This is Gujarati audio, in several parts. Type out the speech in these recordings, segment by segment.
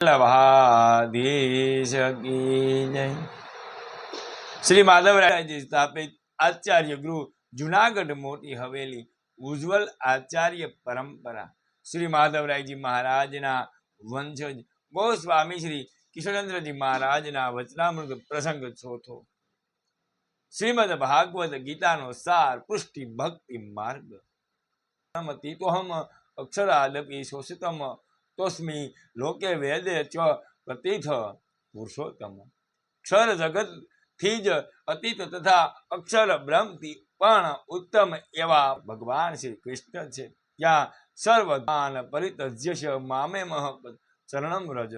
જય શ્રી માધવરાયજી સ્થાપિત આચાર્ય ગૃહ જુનાગઢ મોટી હવેલી ઉજ્જવલ આચાર્ય પરંપરા. શ્રી માધવરાયજી મહારાજના વંશજ. ગોસ્વામી શ્રી કિશોરેન્દ્રજી મહારાજના વચનામૃત પ્રસંગ ચોથો. શ્રીમદ ભાગવત ગીતાનો સાર પુષ્ટિ ભક્તિ માર્ગ. તીતોહમ અક્ષરાદપી શોષિતમ તોસ્મી લોકે વેદે ચ પ્રતિથ પુરુષોત્તમ ક્ષર જગતથી જ અતીત તથા અક્ષર બ્રહ્મથી પણ ઉત્તમ એવા ભગવાન શ્રી કૃષ્ણ છે ત્યાં સર્વદાન પરિતજ્ય મામે મહ ચરણમ રજ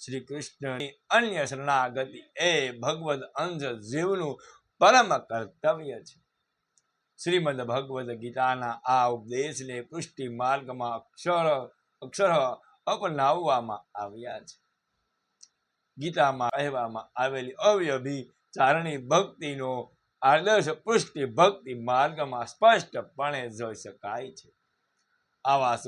શ્રી કૃષ્ણની અન્ય શરણાગતિ એ ભગવદ અંશ જીવનું પરમ કર્તવ્ય છે શ્રીમદ ભગવદ ગીતાના આ ઉપદેશને પુષ્ટિ માર્ગમાં અક્ષર અક્ષર અપનાવવામાં આવ્યા છે. ગીતામાં કહેવામાં આવેલી અવ્યભિચારણી ભક્તિનો આદર્શ પુષ્ટિ ભક્તિ માર્ગમાં સ્પષ્ટપણે જોઈ શકાય છે. આવા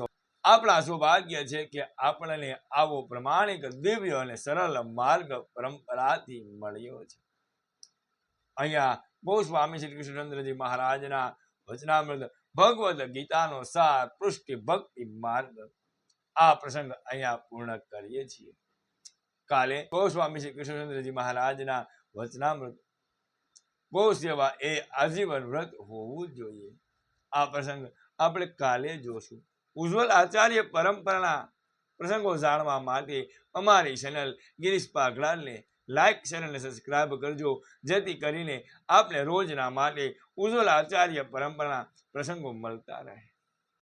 આપણા સૌભાગ્ય છે કે આપણને આવો પ્રમાણિક દિવ્ય અને સરળ માર્ગ પરંપરાથી મળ્યો છે. અહીંયા બહુ સ્વામી શ્રી કૃષ્ણચંદ્રજી મહારાજના વચનામૃત ભગવદ ગીતાનો સાર પુષ્ટિ ભક્તિ માર્ગ આ પ્રસંગ અહીંયા પૂર્ણ કરીએ છીએ. કાલે ગોસ્વામી શ્રી કૃષ્ણચંદ્રજી મહારાજના વચનામૃત. ગૌ સેવા એ આજીવન વ્રત હોવું જોઈએ. આ પ્રસંગ આપણે કાલે જોશું. ઉજ્જવલ આચાર્ય પરંપરાના પ્રસંગો જાણવા માટે અમારી ચેનલ ગિરીશ પાઘડાલને લાઈક ચેનલને સબસ્ક્રાઈબ કરજો. જેથી કરીને આપને રોજના માટે ઉજ્જવલ આચાર્ય પરંપરાના પ્રસંગો મળતા રહે.